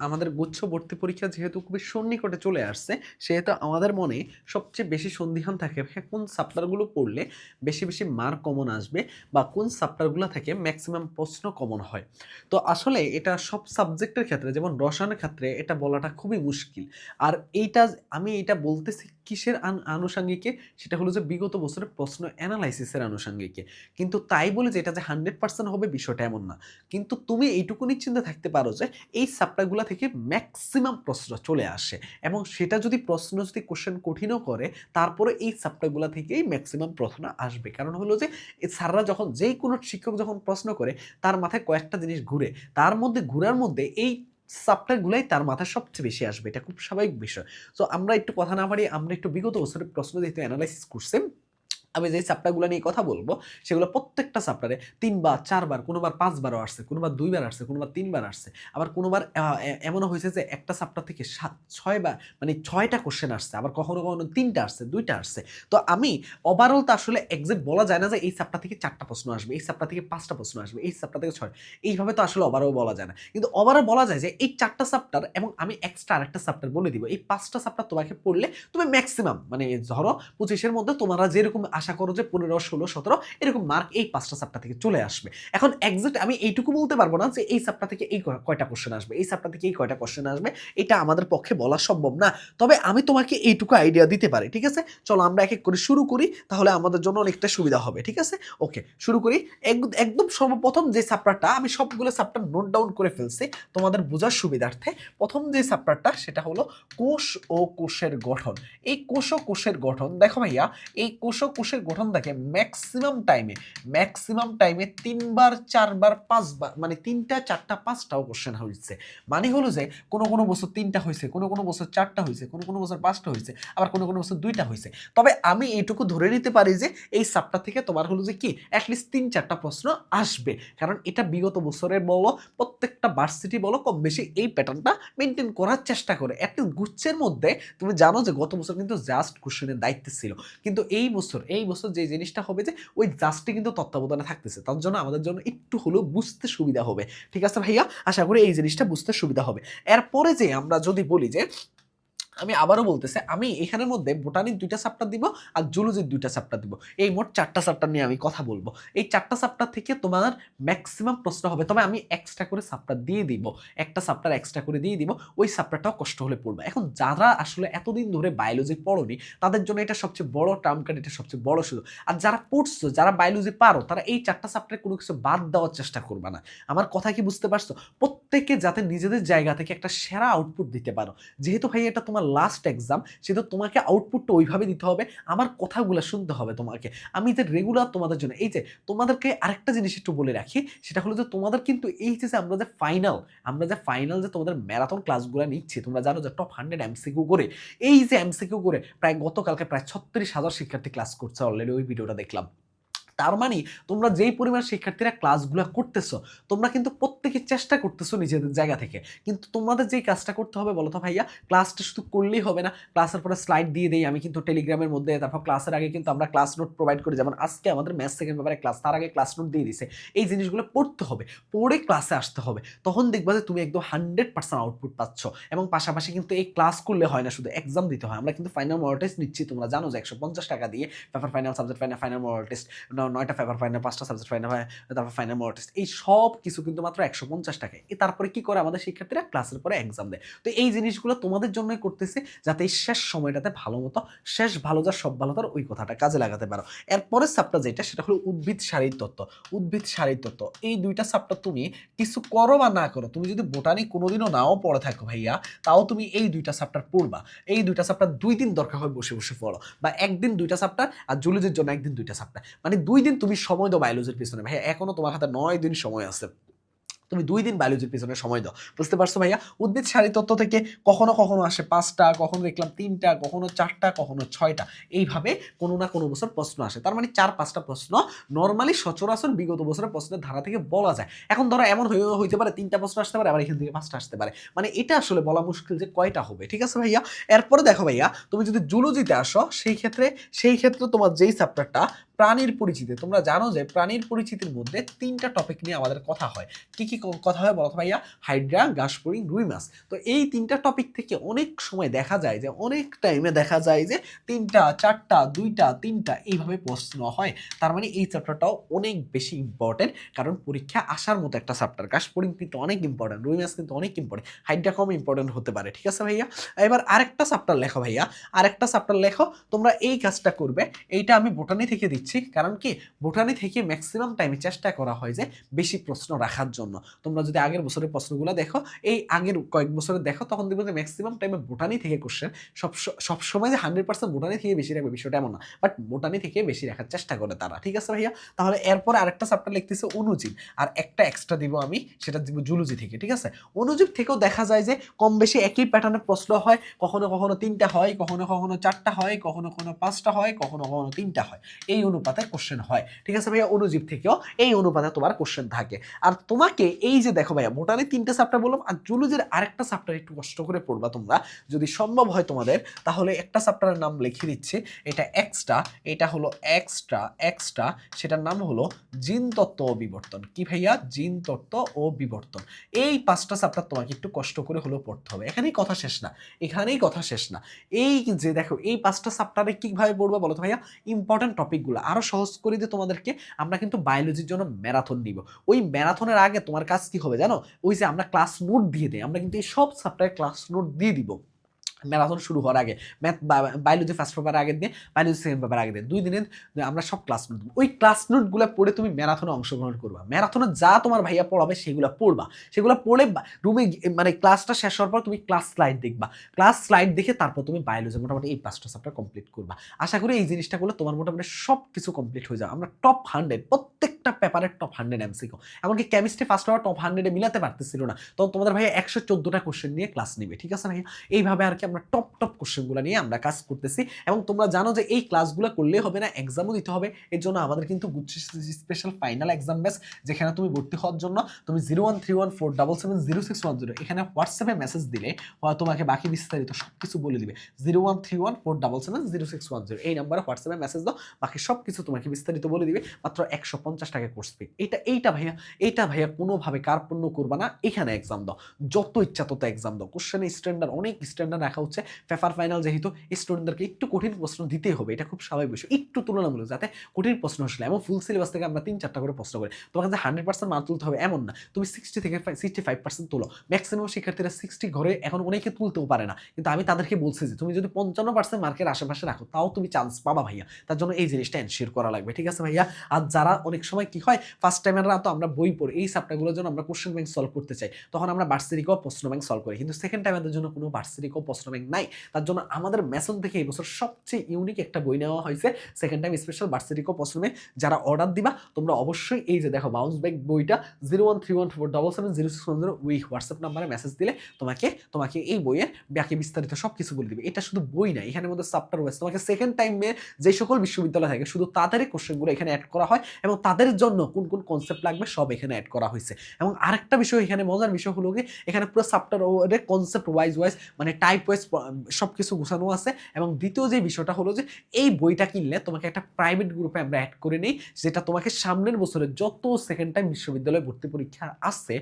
আমাদের গুচ্ছ ভর্তি পরীক্ষা যেহেতু খুবই সন্নিকটে চলে আসছে সেহেতু আমাদের মনে সবচেয়ে বেশি সন্দিহান থাকে হ্যাঁ, কোন সাপ্টারগুলো পড়লে বেশি বেশি মার্ক কমন আসবে বা কোন সাপ্টারগুলো থেকে ম্যাক্সিমাম প্রশ্ন কমন হয়। তো আসলে এটা সব সাবজেক্টের ক্ষেত্রে যেমন রসায়নের ক্ষেত্রে এটা বলাটা খুবই মুশকিল। আর এইটা আমি এটা বলতেছি কিসের আন- আনুষঙ্গিকে? সেটা হলো যে বিগত বছরের প্রশ্ন অ্যানালাইসিসের আনুষঙ্গিকে। কিন্তু তাই বলে যে এটা যে হান্ড্রেড পার্সেন্ট হবে বিষয়টা এমন না। কিন্তু তুমি এইটুকু নিশ্চিন্তে থাকতে পারো যে এই সাপ্টারগুলো থেকে ম্যাক্সিমাম প্রশ্ন চলে আসে। এবং সেটা যদি প্রশ্ন যদি কোশ্চেন কঠিনও করে তারপরে এই সাপ্টারগুলো থেকেই ম্যাক্সিমাম প্রশ্ন আসবে। কারণ হলো যে স্যাররা যখন যেই কোনো শিক্ষক যখন প্রশ্ন করে, তার মাথায় কয়েকটা জিনিস ঘুরে। তার মধ্যে ঘুরার মধ্যে এই সাপ্টারগুলাই তার মাথায় সবচেয়ে বেশি আসবে। এটা খুব স্বাভাবিক বিষয়। তো আমরা একটু কথা না পারি আমরা একটু বিগত বছরের প্রশ্ন যেহেতু অ্যানালাইসিস করছি আমি যে চ্যাপ্টারগুলো নিয়ে কথা বলব, সেগুলো প্রত্যেকটা চ্যাপ্টারে তিনবার, চারবার, কোনোবার পাঁচবারও আসছে, কোনোবার দুইবার আসছে, কোনোবার তিনবার আসছে। আবার কোনোবার এমনও হয়েছে যে একটা চ্যাপ্টার থেকে সাত, ছয়বার মানে ছয়টা কোশ্চেন আসছে, আবার কখনো কখনো তিনটা আসছে, দুইটা আসছে। তো আমি ওভারঅল তো আসলে এক্সাক্ট বলা যায় না যে এই চ্যাপ্টার থেকে চারটা প্রশ্ন আসবে, এই চ্যাপ্টার থেকে পাঁচটা প্রশ্ন আসবে, এই চ্যাপ্টার থেকে ছয়, এইভাবে তো আসলে ওভারঅল বলা যায় না। কিন্তু ওভারঅল বলা যায় যে এই চারটা চ্যাপ্টার এবং আমি এক্সট্রা আরেকটা চ্যাপ্টার বলে দিব, এই পাঁচটা চ্যাপ্টার তোমাকে পড়লে তুমি ম্যাক্সিমাম মানে ধরো পঁচিশের মধ্যে তোমরা যেরকম আশা করো যে পনেরো, ষোলো, সতেরো, এরকম মার্ক এই পাঁচটা সাপ্তাহ থেকে চলে আসবে। এখন এক্সাক্ট আমি এইটুকু বলতে পারব না যে এই সাপ্তাহ থেকে এই কয়টা কোশ্চেন আসবে, এই সাপ্তাহ থেকে এই কয়টা কোশ্চেন আসবে, এটা আমাদের পক্ষে বলা সম্ভব না। তবে আমি তোমাকে এইটুকু আইডিয়া দিতে পারি, ঠিক আছে? চলো আমরা এক এক করে শুরু করি, তাহলে আমাদের জন্য অনেকটা সুবিধা হবে, ঠিক আছে? ওকে শুরু করি। এক- একদম সর্বপ্রথম যে সাপ্টারটা আমি সবগুলো সাপ্টার নোট ডাউন করে ফেলছি তোমাদের বোঝার সুবিধার্থে। প্রথম যে সাপ্টারটা সেটা হলো কোষ ও কোষের গঠন। এই কোষ ও কোষের গঠন, দেখো ভাইয়া, এই কোষ ও কোষের গঠন দেখে ম্যাক্সিমাম টাইমে ম্যাক্সিমাম টাইমে তিনবার, চারবার, পাঁচবার মানে তিনটা, চারটা, পাঁচটাও কোশ্চেন হয়েছে। মানে হলো যে, কোনো কোনো বছর তিনটা হয়েছে, কোনো কোনো বছর চারটা হয়েছে, কোনো কোনো বছর পাঁচটা হয়েছে, আবার কোনো কোনো বছর দুইটা হয়েছে। তবে আমি এইটুকু ধরে নিতে পারি যে, এই সাপটা থেকে তোমার হলো যে কি অ্যাটলিস্ট তিন, চারটা প্রশ্ন আসবে। কারণ এটা বিগত বছরের বলো, প্রত্যেকটা ভার্সিটি বলো, কম বেশি এই প্যাটার্নটা মেনটেন করার চেষ্টা করে। অ্যাটলিস্ট গুচ্ছের মধ্যে, তুমি জানো যে গত বছর কিন্তু জাস্ট কোশ্চেনের দায়িত্ব ছিল। কিন্তু এই বছর, এই বছর যে জিনিসটা হবে যে ওই জাস্টে কিন্তু তত্ত্বাবধানে থাকতেছে, তার জন্য আমাদের জন্য একটু হলেও বুঝতে সুবিধা হবে। ঠিক আছে ভাইয়া? আশা করি এই জিনিসটা বুঝতে সুবিধা হবে। এরপরে যে আমরা যদি বলি যে আমি আবারও বলতেছি, আমি এখানের মধ্যে বোটানির দুইটা চ্যাপ্টার দিব আর জুলজির দুইটা চ্যাপ্টার দিব। এই মোট চারটা চ্যাপ্টার নিয়ে আমি কথা বলব। এই চারটা চ্যাপ্টার থেকে তোমার ম্যাক্সিমাম প্রশ্ন হবে, তবে আমি এক্সট্রা করে চ্যাপ্টার দিয়ে দিব, একটা চ্যাপ্টার এক্সট্রা করে দিয়ে দিব, ওই চ্যাপ্টারটাও কষ্ট হলে পড়বে। এখন যারা আসলে এতদিন ধরে বায়োলজি পড়নি, তাদের জন্য এটা সবচেয়ে বড় টার্ম কার্ড এটা সবচেয়ে বড় সুযোগ। আর যারা পড়ছো, যারা বায়োলজি পারো, তারা এই চারটা চ্যাপ্টারে কোনো কিছু বাদ দেওয়ার চেষ্টা করবে না। আমার কথা কি বুঝতে পারছ? প্রত্যেকে যাতে নিজেদের জায়গা থেকে একটা সেরা আউটপুট দিতে পারো। যেহেতু ভাই, এটা তোমার লাস্ট এক্সাম সেহেতু তোমাকে আউটপুটটা ওইভাবে দিতে হবে, আমার কথাগুলো শুনতে হবে তোমাকে। আমি যে রেগুলার তোমাদের জন্য, এই যে তোমাদেরকে আরেকটা জিনিস একটু বলে রাখি, সেটা হলো যে তোমাদের কিন্তু এই যে আমরা যে ফাইনাল আমরা যে ফাইনাল যে তোমাদের ম্যারাথন ক্লাসগুলো নিচ্ছি, তোমরা জানো যে টপ হান্ড্রেড এমসিকিউ করে, এই যে এমসিকিউ করে প্রায় গতকালকে প্রায় ছত্রিশ হাজার শিক্ষার্থী ক্লাস করছে অলরেডি ওই ভিডিওটা দেখলাম। তার মানে তোমরা যেই পরিমাণ শিক্ষার্থীরা ক্লাসগুলো করতেছো, তোমরা কিন্তু প্রত্যেকে চেষ্টা করতেছো নিজেদের জায়গা থেকে। কিন্তু তোমাদের যেই কাজটা করতে হবে বলো তো ভাইয়া ক্লাসটা শুধু করলেই হবে না ক্লাসের পরে স্লাইড দিয়ে দিই। আমি কিন্তু টেলিগ্রামের মধ্যে, তারপর ক্লাসের আগে কিন্তু আমরা ক্লাস নোট প্রোভাইড করি। যেমন আজকে আমাদের ম্যাথ সেকেন্ড ব্যাপারে ক্লাস তার আগে ক্লাস নোট দিয়ে দিছে। এই জিনিসগুলো পড়তে হবে, পড়ে ক্লাসে আসতে হবে। তখন দেখবা যে তুমি একদম হান্ড্রেড পার্সেন্ট আউটপুট পাচ্ছ। এবং পাশাপাশি কিন্তু এই ক্লাস করলে হয় না, শুধু এক্সাম দিতে হয়। আমরা কিন্তু ফাইনাল মডেল টেস্ট নিচ্ছি তোমরা জানো যে একশো পঞ্চাশ টাকা দিয়ে paper final subject final final model test নয়টা পেপার ফাইনাল পাঁচটা সাবজেক্ট ফাইনাল হয়, তারপর ফাইনাল মডেল টেস্ট এই সব কিছু কিন্তু মাত্র একশো পঞ্চাশ টাকায়। এ তারপরে কি করে আমাদের শিক্ষার্থীরা ক্লাসের পরে এক্সাম দেয়? তো এই জিনিসগুলো তোমাদের জন্যই করতেছে যাতে এই শেষ সময়টাতে ভালো মতো, শেষ ভালো যার সব ভালো তার ওই কথাটা কাজে লাগাতে পারো। এরপরের সাপটা যেটা, সেটা হলো উদ্ভিদ, শারীর তত্ত্ব। উদ্ভিদ, শারীর তত্ত্ব। এই দুইটা সাপটা তুমি কিছু করো বা না করো, তুমি যদি বোটানি কোনোদিনও নাও পড়ে থাকো ভাইয়া, তাও তুমি এই দুইটা সাপটার পড়বা। এই দুইটা সাপটার দুই দিন দরকার হয় বসে বসে পড়ো। বা একদিন দুইটা সাপটার আর জুলজির জন্য একদিন দুইটা সাপটার মানে দুই দিন তুমি সময় দাও বায়োলজির পিছনে। ভাইয়া, এখনও তোমার হাতে নয় দিন সময় আছে। তুমি দুই দিন বায়োলজির পিছনে সময় দাও। বুঝতে পারছ ভাইয়া? উদ্ভিদ সারি তত্ত্ব থেকে কখনো কখনো আসে পাঁচটা, কখনো দেখলাম তিনটা, কখনো চারটা, কখনো ছয়টা। এইভাবে কোনো না কোনো বছর প্রশ্ন আসে। তার মানে চার, পাঁচটা প্রশ্ন নর্মালি সচরাচর বিগত বছরের প্রশ্নের ধারা থেকে বলা যায়। এখন ধরো এমন হয়ে- হইতে পারে তিনটা প্রশ্ন আসতে পারে, আবার এখান থেকে পাঁচটা আসতে পারে। মানে এটা আসলে বলা মুশকিল যে কয়টা হবে, ঠিক আছে ভাইয়া? এরপরে দেখো ভাইয়া, তুমি যদি জুলজিতে আসো, সেই ক্ষেত্রে সেই ক্ষেত্রে তোমার যেই চ্যাপ্টারটা প্রাণীর পরিচিতি। তোমরা জানো যে প্রাণীর পরিচিতির মধ্যে তিনটা টপিক নিয়ে আমাদের কথা হয়। কি কি কথা হয় বলো ভাইয়া? হাইড্রা গাসপুরিং রুই মাছ তো এই তিনটা টপিক থেকে অনেক সময় দেখা যায় যে, অনেক টাইমে দেখা যায় যে তিনটা, চারটা, দুইটা, তিনটা এইভাবে প্রশ্ন হয়। তার মানে এই চ্যাপ্টারটাও অনেক বেশি ইম্পর্টেন্ট কারণ পরীক্ষা আসার মতো একটা চ্যাপ্টার গাসপুরিং কিন্তু অনেক ইম্পর্টেন্ট রুই মাছ কিন্তু অনেক ইম্পর্টেন্ট হাইড্রা কম ইম্পর্টেন্ট হতে পারে, ঠিক আছে ভাইয়া? এবার আরেকটা চ্যাপ্টার লেখো ভাইয়া। আরেকটা চ্যাপ্টার লেখো, তোমরা এই কাজটা করবে। এইটা আমি বোটানি থেকে দিচ্ছি। কারণ কি? বোটানি থেকে ম্যাক্সিমাম টাইমে চেষ্টা করা হয় যে বেশি প্রশ্ন রাখার জন্য। তোমরা যদি আগের বছরের প্রশ্নগুলো দেখো, এই আগের কয়েক বছরে দেখো, তখন দেখবে যে ম্যাক্সিমাম টাইমে বোটানি থেকে কোশ্চেন সব সব সময় যে হান্ড্রেড পার্সেন্ট বোটানি থেকে বেশি রাখবে বিষয়টা এমন না। বাট বোটানি থেকে বেশি রাখার চেষ্টা করে তারা। ঠিক আছে ভাইয়া? তাহলে এরপর আরেকটা চ্যাপ্টার লিখতেছে অনুজীব। আর একটা এক্সট্রা দিব আমি, সেটা দিব জুলুজি থেকে। ঠিক আছে? অনুজীব থেকেও দেখা যায় যে কম বেশি একই প্যাটার্নের প্রশ্ন হয়। কখনো কখনো তিনটা হয়, কখনো কখনো চারটা হয়, কখনো কখনো পাঁচটা হয়, কখনো কখনো তিনটা হয়। এই অনুপাতে কোশ্চেন হয়। ঠিক আছে ভাইয়া? অনুজীব থেকেও এই অনুপাতে তোমার কোশ্চেন থাকে। আর তোমাকে এই যে দেখো ভাইয়া বোটানি তিনটা চ্যাপ্টার বললাম, আর জুলজির আরেকটা চ্যাপ্টার একটু কষ্ট করে পড়বা তোমরা। যদি সম্ভব হয় তোমাদের, তাহলে একটা চ্যাপ্টারের নাম লিখে দিচ্ছি। এটা এক্সট্রা এটা হলো এক্সট্রা এক্সট্রা সেটার নাম হলো জিন তত্ত্ব ও বিবর্তন। কি ভাইয়া? জিন তত্ত্ব ও বিবর্তন। এই পাঁচটা চ্যাপ্টার তোমাকে একটু কষ্ট করে হলেও পড়তে হবে। এখানেই কথা শেষ না। এখানেই কথা শেষ না। এই যে দেখো, এই পাঁচটা চ্যাপ্টারে কীভাবে পড়ব বলো তো ভাইয়া? ইম্পর্টেন্ট টপিকগুলো আরও সহজ করে দিয়ে তোমাদেরকে আমরা কিন্তু বায়োলজির জন্য ম্যারাথন নিব। ওই ম্যারাথনের আগে তোমার কাজ কি হবে জানো? ওই যে আমরা ক্লাস নোট দিয়ে দেয় আমরা কিন্তু এই সব সাবটায় ক্লাস নোট দিয়ে দিব। ম্যারাথন শুরু হওয়ার আগে, ম্যাথ বায়োলজি ফার্স্ট পেপার আগে দিয়ে বায়োলজি সেকেন্ড পেপার আগে দিয়ে দুই দিনের, আমরা সব ক্লাস নোট ওই ক্লাস নোটগুলো পড়ে তুমি ম্যারাথনে অংশগ্রহণ করবা। ম্যারাথনে যা তোমার ভাইয়া পড়াবে সেগুলো পড়বা। সেগুলো পড়ে রুমে মানে ক্লাসটা শেষ হওয়ার পর তুমি ক্লাস স্লাইড দেখবা। ক্লাস স্লাইড দেখে তারপর তুমি বায়োলজি মোটামুটি এই পাঁচটা চ্যাপ্টার কমপ্লিট করবা। আশা করি এই জিনিসটা করলে তোমার মোটামুটি সব কিছু কমপ্লিট হয়ে যাবে। আমরা টপ হান্ড্রেড প্রত্যেকটা পেপারের টপ হান্ড্রেড এমসিকো এমনকি কেমিস্ট্রি ফার্স্ট হওয়ার টপ হান্ড্রেডে মিলাতে পারতেছিল না। তখন তোমাদের ভাইয়া একশো চোদ্দোটা কোশ্চেন নিয়ে ক্লাস নিবে, ঠিক আছে ভাইয়া? এইভাবে আর কি আমরা টপ টপ কোশ্চেনগুলো নিয়ে আমরা কাজ করতেছি। এবং তোমরা জানো যে এই ক্লাসগুলো করলে হবে না এক্সামও দিতে হবে। এর জন্য আমাদের কিন্তু স্পেশাল ফাইনাল এক্সাম ব্যাচ যেখানে তুমি ভর্তি হওয়ার জন্য তুমি zero one three one four double seven zero six one zero এখানে হোয়াটসঅ্যাপে মেসেজ দিলে তোমাকে বাকি বিস্তারিত সব কিছু বলে দিবে। Zero one three one four double seven zero six one zero এই নাম্বারে হোয়াটসঅ্যাপে মেসেজ দাও, বাকি সব কিছু তোমাকে বিস্তারিত বলে দিবে। মাত্র একশো পঞ্চাশ টাকা কোর্স ফি এটা, এইটা ভাইয়া এইটা ভাইয়া কোনোভাবে কার্পণ্য করবা না। এখানে এক্সাম দাও। যত ইচ্ছা তত এক্সাম দাও। কোশ্চেনে স্ট্যান্ডার্ড অনেক স্ট্যান্ডার্ড রাখা হচ্ছে। পেপার ফাইনাল যেহেতু স্টুডেন্টদেরকে একটু কঠিন প্রশ্ন দিতেই হবে। এটা খুব স্বাভাবিক বিষয়। একটু তুলনামূলক যাতে কঠিন প্রশ্ন আসলে। এবং ফুল সিলেবাস থেকে আমরা তিন, চারটা করে প্রশ্ন করি। তোমাকে যে হান্ড্রেড পার্সেন্ট মার্ক তুলতে হবে এমন না। তুমি সিক্সটি থেকে সিক্সটি ফাইভ পার্সেন্ট তুলো। ম্যাক্সিমাম শিক্ষার্থীরা সিক্সটি ঘরে এখন অনেকে তুলতেও পারে না। কিন্তু আমি তাদেরকে বলছি যে, তুমি যদি পঞ্চান্ন পার্সেন্ট মার্কের আশেপাশে রাখো, তাও তুমি চান্স পাবা ভাইয়া। তার জন্য এই জিনিসটা এনশিওর করা লাগবে। ঠিক আছে ভাইয়া? আর যারা অনেক সময় কি হয়? ফার্স্ট টাইমেররা তো আমরা বই পড়ি। এই সাপটাগুলোর জন্য আমরা কোশ্চেন ব্যাংক সলভ করতে চাই। তখন আমরা বার্ষিকও প্রশ্ন ব্যাংক সলভ করি। কিন্তু সেকেন্ড টাইমের জন্য কোনো বার্ষিকও প্রশ্ন ব্যাংক নাই। তার জন্য আমাদের মেসন থেকে এই বছর সবচেয়ে ইউনিক একটা বই নেওয়া হয়েছে। সেকেন্ড টাইম স্পেশাল বার্ষিকও প্রশ্ন ব্যাংক যারা অর্ডার দিবা, তোমরা অবশ্যই এই যে দেখো বাউন্স ব্যাক বইটা zero one three one four double seven zero six one zero ওই হোয়াটসঅ্যাপ নাম্বারে মেসেজ দিলে তোমাকে তোমাকে এই বইয়ের বাকি বিস্তারিত সব কিছু বলে দিবে। এটা শুধু বই না, এখানে মধ্যে সাপ্টার ওয়েস তোমাকে সেকেন্ড টাইমে যে সকল বিশ্ববিদ্যালয় থাকে, শুধু তাদেরই কোশ্চেনগুলো এখানে অ্যাড করা হয় এবং তাদের জন্য কোন কোন কনসেপ্ট লাগবে সব এখানে অ্যাড করা হয়েছে। এবং আরেকটা বিষয় এখানে মজার বিষয় হলো কি এখানে পুরো সাপ্টার কনসেপ্ট ওয়াইজ ওয়াইজ মানে টাইপ ওয়াইজ সব কিছু গুছানো আছে। এবং দ্বিতীয় যে বিষয়টা হলো যে, এই বইটা কিনলে তোমাকে একটা প্রাইভেট গ্রুপে আমরা অ্যাড করে নিই, যেটা তোমাকে সামনের বছরে যত সেকেন্ড টাইম বিশ্ববিদ্যালয়ে ভর্তি পরীক্ষা আসছে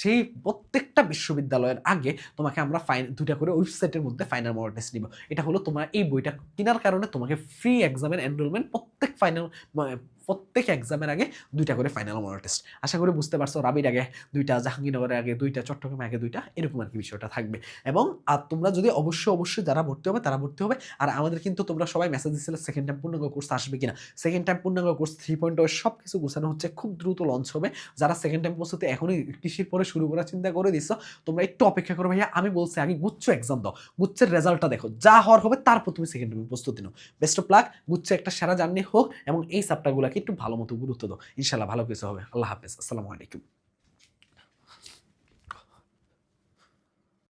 সেই প্রত্যেকটা বিশ্ববিদ্যালয়ের আগে তোমাকে আমরা ফাইন দুইটা করে ওয়েবসাইটের মধ্যে ফাইনাল মডেল টেস্ট নিব। এটা হলো তোমার এই বইটা কেনার কারণে তোমাকে ফ্রি এক্সামের এনরোলমেন্ট প্রত্যেক ফাইনাল প্রত্যেক এক্সামের আগে দুইটা করে ফাইনাল মডেল টেস্ট আশা করি বুঝতে পারছ, রাবির আগে দুইটা, জাহাঙ্গীরনগরের আগে দুইটা, চট্টগ্রামের আগে দুইটা, এরকম আর কি বিষয়টা থাকবে। এবং, আর তোমরা যদি অবশ্যই অবশ্যই যারা ভর্তি হবে, তারা ভর্তি হবে। আর আমাদের কিন্তু তোমরা সবাই মেসেজ দিচ্ছিলে সেকেন্ড টাইম পূর্ণাঙ্গ কোর্স আসবে কিনা। সেকেন্ড টাইম পূর্ণাঙ্গ কোর্স থ্রি পয়েন্ট সব কিছু গোছানো হচ্ছে, খুব দ্রুত লঞ্চ হবে। যারা সেকেন্ড টাইম প্রস্তুতি এখনই কৃষির পরে শুরু করার চিন্তা করে দিচ্ছ তোমরা একটু অপেক্ষা করো ভাইয়া। আমি বলছি, আগে গুচ্ছ এক্সাম দাও। গুচ্ছের রেজাল্টটা দেখো। যা হওয়ার হবে, তারপর তুমি সেকেন্ড টাইম প্রস্তুতি নাও। বেস্ট অফ লাক গুচ্ছে একটা সেরা জার্নি হোক, এবং এই সাপটাগুলোকে একটু ভালো মতো গুরুত্ব দাও। ইনশাল্লাহ ভালো কিছু হবে। আল্লাহ হাফেজ। আসসালামু আলাইকুম।